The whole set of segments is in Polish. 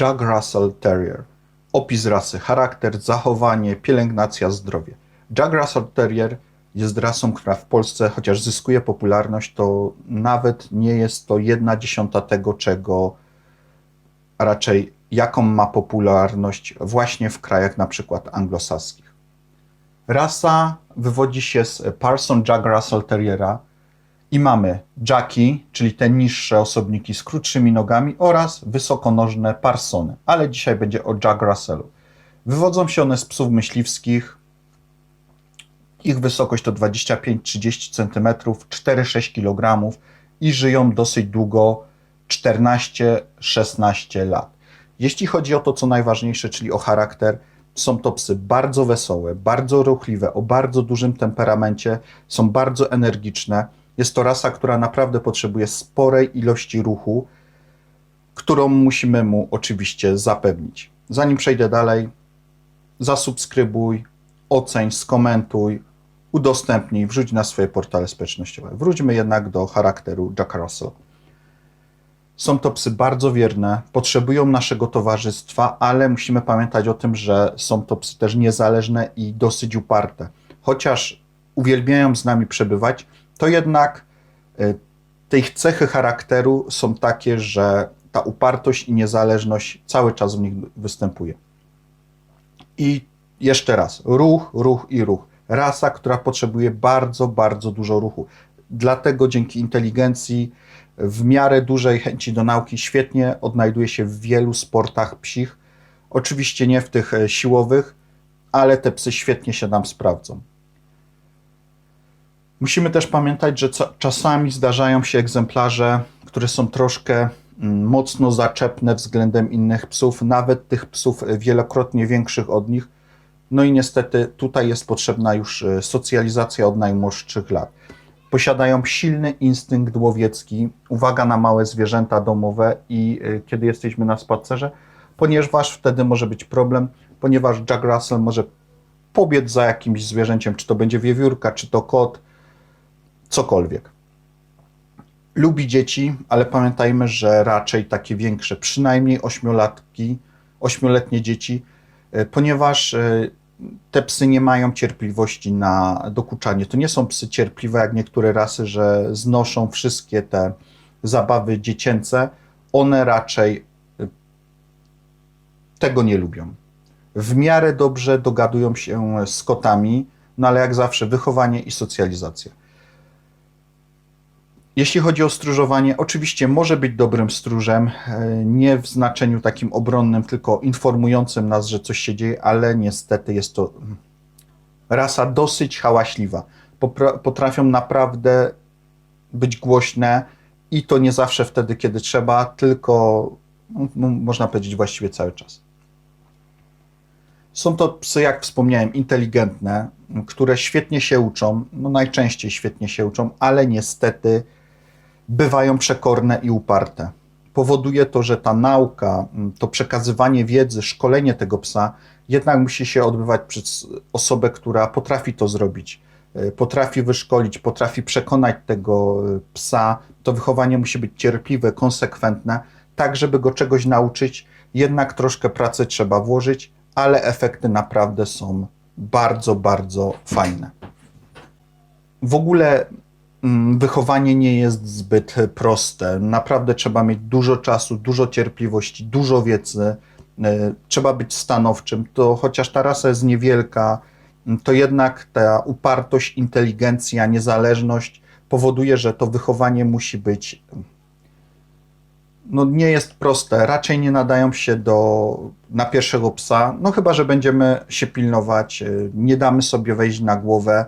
Jack Russell Terrier. Opis rasy, charakter, zachowanie, pielęgnacja, zdrowie. Jack Russell Terrier jest rasą, która w Polsce, chociaż zyskuje popularność, to nawet nie jest to jedna dziesiąta tego, czego a raczej jaką ma popularność właśnie w krajach na przykład anglosaskich. Rasa wywodzi się z Parson Jack Russell Terriera i mamy Jackie, czyli te niższe osobniki z krótszymi nogami oraz wysokonożne Parsony, ale dzisiaj będzie o Jack Russellu. Wywodzą się one z psów myśliwskich. Ich wysokość to 25-30 cm, 4-6 kg i żyją dosyć długo 14-16 lat. Jeśli chodzi o to, co najważniejsze, czyli o charakter, są to psy bardzo wesołe, bardzo ruchliwe, o bardzo dużym temperamencie, są bardzo energiczne. Jest to rasa, która naprawdę potrzebuje sporej ilości ruchu, którą musimy mu oczywiście zapewnić. Zanim przejdę dalej, zasubskrybuj, oceń, skomentuj, udostępnij, wrzuć na swoje portale społecznościowe. Wróćmy jednak do charakteru Jacka Russell. Są to psy bardzo wierne, potrzebują naszego towarzystwa, ale musimy pamiętać o tym, że są to psy też niezależne i dosyć uparte. Chociaż uwielbiają z nami przebywać, to jednak y, te ich cechy charakteru są takie, że ta upartość i niezależność cały czas w nich występuje. I jeszcze raz, ruch, ruch i ruch. Rasa, która potrzebuje bardzo, bardzo dużo ruchu. Dlatego dzięki inteligencji, w miarę dużej chęci do nauki, świetnie odnajduje się w wielu sportach psich. Oczywiście nie w tych e, siłowych, ale te psy świetnie się nam sprawdzą. Musimy też pamiętać, że czasami zdarzają się egzemplarze, które są troszkę mm, mocno zaczepne względem innych psów, nawet tych psów wielokrotnie większych od nich. No i niestety tutaj jest potrzebna już e, socjalizacja od najmłodszych lat. Posiadają silny instynkt łowiecki, uwaga na małe zwierzęta domowe i e, kiedy jesteśmy na spacerze, ponieważ wtedy może być problem, ponieważ Jack Russell może pobiec za jakimś zwierzęciem, czy to będzie wiewiórka, czy to kot, cokolwiek. Lubi dzieci, ale pamiętajmy, że raczej takie większe, przynajmniej ośmiolatki, ośmioletnie dzieci, e, ponieważ e, te psy nie mają cierpliwości na dokuczanie. To nie są psy cierpliwe jak niektóre rasy, że znoszą wszystkie te zabawy dziecięce. One raczej e, tego nie lubią. W miarę dobrze dogadują się z kotami, no ale jak zawsze wychowanie i socjalizacja. Jeśli chodzi o stróżowanie, oczywiście może być dobrym stróżem, e, nie w znaczeniu takim obronnym, tylko informującym nas, że coś się dzieje, ale niestety jest to mm, rasa dosyć hałaśliwa. Potrafią naprawdę być głośne i to nie zawsze wtedy, kiedy trzeba, tylko no, można powiedzieć właściwie cały czas. Są to psy, jak wspomniałem, inteligentne, które świetnie się uczą, no najczęściej świetnie się uczą, ale niestety bywają przekorne i uparte. Powoduje to, że ta nauka, to przekazywanie wiedzy, szkolenie tego psa jednak musi się odbywać przez osobę, która potrafi to zrobić. E, Potrafi wyszkolić, potrafi przekonać tego e, psa. To wychowanie musi być cierpliwe, konsekwentne, tak żeby go czegoś nauczyć. Jednak troszkę pracy trzeba włożyć, ale efekty naprawdę są bardzo, bardzo fajne. W ogóle mm, wychowanie nie jest zbyt proste. Naprawdę trzeba mieć dużo czasu, dużo cierpliwości, dużo wiedzy. e, Trzeba być stanowczym. To chociaż ta rasa jest niewielka, m, to jednak ta upartość, inteligencja, niezależność powoduje, że to wychowanie musi być. No, nie jest proste. Raczej nie nadają się do na pierwszego psa. No chyba, że będziemy się pilnować, e, nie damy sobie wejść na głowę.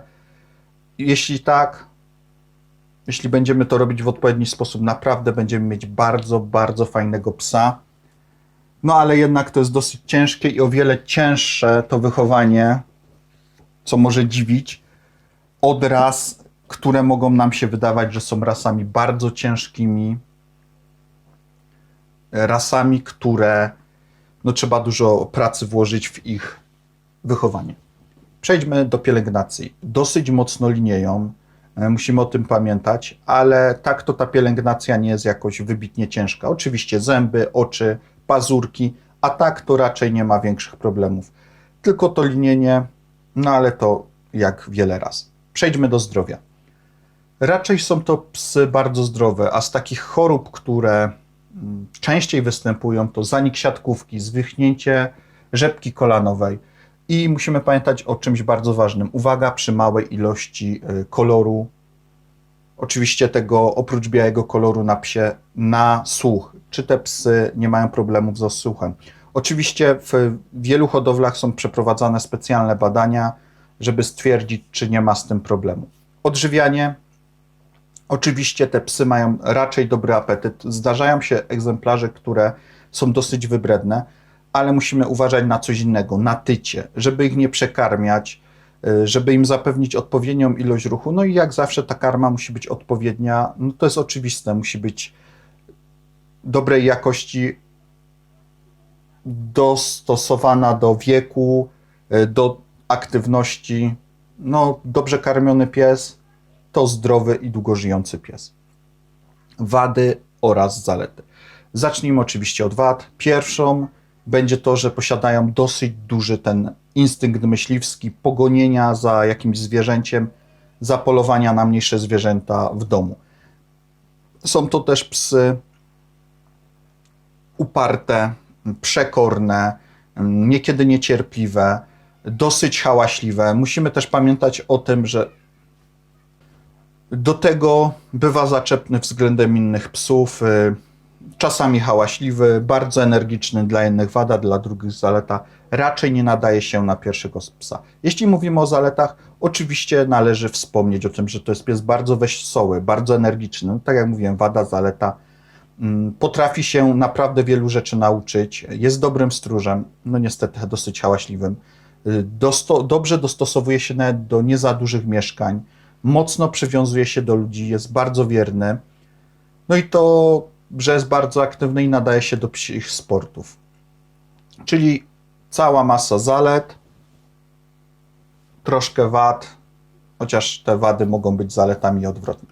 Jeśli tak, jeśli będziemy to robić w odpowiedni sposób, naprawdę będziemy mieć bardzo, bardzo fajnego psa. No ale jednak to jest dosyć ciężkie i o wiele cięższe to wychowanie, co może dziwić, od ras, które mogą nam się wydawać, że są rasami bardzo ciężkimi, rasami, które no, trzeba dużo pracy włożyć w ich wychowanie. Przejdźmy do pielęgnacji. Dosyć mocno linieją, musimy o tym pamiętać, ale tak to ta pielęgnacja nie jest jakoś wybitnie ciężka. Oczywiście zęby, oczy, pazurki, a tak to raczej nie ma większych problemów. Tylko to linienie, no ale to jak wiele razy. Przejdźmy do zdrowia. Raczej są to psy bardzo zdrowe, a z takich chorób, które mm, częściej występują, to zanik siatkówki, zwichnięcie rzepki kolanowej. I musimy pamiętać o czymś bardzo ważnym. Uwaga przy małej ilości y, koloru, oczywiście tego oprócz białego koloru na psie, na słuch. Czy te psy nie mają problemów z odsłuchem? Oczywiście w wielu hodowlach są przeprowadzane specjalne badania, żeby stwierdzić, czy nie ma z tym problemu. Odżywianie. Oczywiście te psy mają raczej dobry apetyt. Zdarzają się egzemplarze, które są dosyć wybredne, ale musimy uważać na coś innego, na tycie, żeby ich nie przekarmiać, y, żeby im zapewnić odpowiednią ilość ruchu. No i jak zawsze ta karma musi być odpowiednia, no to jest oczywiste, musi być dobrej jakości, dostosowana do wieku, y, do aktywności. No, dobrze karmiony pies to zdrowy i długo żyjący pies. Wady oraz zalety. Zacznijmy oczywiście od wad. Pierwszą będzie to, że posiadają dosyć duży ten instynkt myśliwski, pogonienia za jakimś zwierzęciem, zapolowania na mniejsze zwierzęta w domu. Są to też psy uparte, przekorne, niekiedy niecierpliwe, dosyć hałaśliwe. Musimy też pamiętać o tym, że do tego bywa zaczepny względem innych psów, y, czasami hałaśliwy, bardzo energiczny dla jednych wada, dla drugich zaleta. Raczej nie nadaje się na pierwszego psa. Jeśli mówimy o zaletach, oczywiście należy wspomnieć o tym, że to jest pies bardzo wesoły, bardzo energiczny. Tak jak mówiłem, wada, zaleta. Mm, Potrafi się naprawdę wielu rzeczy nauczyć, jest dobrym stróżem, no niestety dosyć hałaśliwym. Y, Dosto, dobrze dostosowuje się nawet do nie za dużych mieszkań, mocno przywiązuje się do ludzi, jest bardzo wierny. No i to, że jest bardzo aktywny i nadaje się do psich sportów. Czyli cała masa zalet, troszkę wad, chociaż te wady mogą być zaletami odwrotnie.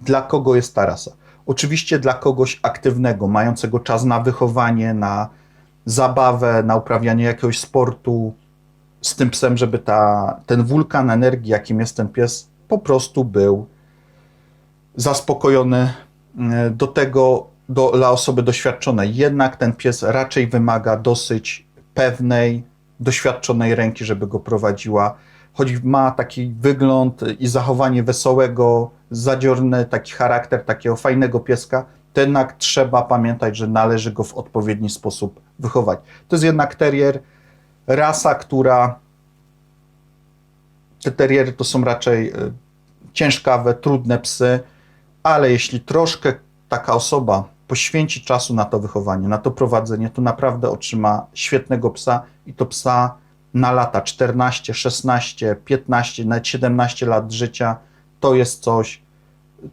Dla kogo jest ta rasa? Oczywiście dla kogoś aktywnego, mającego czas na wychowanie, na zabawę, na uprawianie jakiegoś sportu z tym psem, żeby ta, ten wulkan energii, jakim jest ten pies, po prostu był zaspokojony e, do tego do, dla osoby doświadczonej. Jednak ten pies raczej wymaga dosyć pewnej, doświadczonej ręki, żeby go prowadziła. Choć ma taki wygląd i zachowanie wesołego, zadziorny taki charakter takiego fajnego pieska, to jednak trzeba pamiętać, że należy go w odpowiedni sposób wychować. To jest jednak terrier, rasa, która te teriery to są raczej y, ciężkawe, trudne psy, ale jeśli troszkę taka osoba poświęci czasu na to wychowanie, na to prowadzenie, to naprawdę otrzyma świetnego psa i to psa na lata 14, 16, 15, nawet 17 lat życia. To jest coś,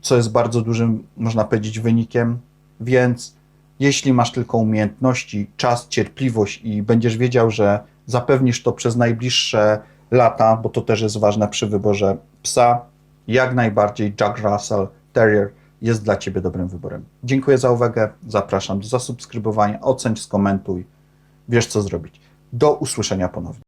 co jest bardzo dużym, można powiedzieć, wynikiem. Więc jeśli masz tylko umiejętności, czas, cierpliwość i będziesz wiedział, że zapewnisz to przez najbliższe lata, bo to też jest ważne przy wyborze psa, jak najbardziej Jack Russell Terrier jest dla Ciebie dobrym wyborem. Dziękuję za uwagę, zapraszam do zasubskrybowania, oceń, skomentuj, wiesz co zrobić. Do usłyszenia ponownie.